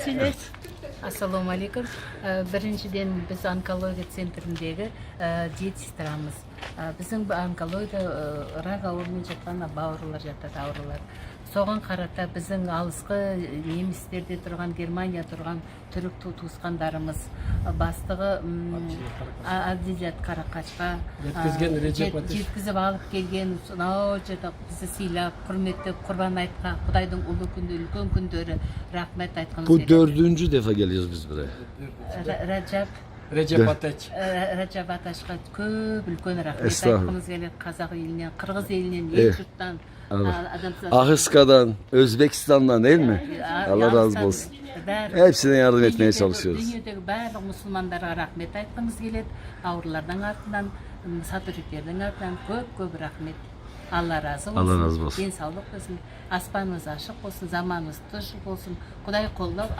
сөйлес ассалауму алейкум. Э, біріншіден біз онкология центріндегі э, медсестрамыз э, біздің онкология рак ауруымен жатқан бауырлар жатады аурулар. соған қарата біздің алысқы немістерде тұрған германия тұрған түрік ту- туысқандарымыз ә, бастығы м, А- абдижат қарақашқа Жеткізген ә, Режеп жет- Атеш. жеткізіп алып келген сонау жерде бізді сыйлап құрметтеп құрбан айтқа құдайдың ұлы күні үлкен күндері рахмет айтқымыз Bu келеді dördüncü defa geliyoruz biz buraya. Ра- раджаб Recep Ateş. ә, раджаб аташқа көп үлкен рахмет Estağfurullah. айтқымыз келеді қазақ елінен қырғыз елінен Eh, ел жұрттан Allah. ә, адамзат Ahıska'dan, Özbekistan'dan değil mi? ә, Allah razı Ялғыздан olsun. бәрі- Hepsine yardım etmeye Дүниедегі- çalışıyoruz. дүниедегі барлық мұсылмандарға рахмет айтқымыз келеді аурулардың артынан м, сатуриктердің артынан көп көп рахмет алла разы болсын Allah razı olsun. денсаулық болсын аспанымыз ашық болсын заманымыз тыныш болсын құдай қолдап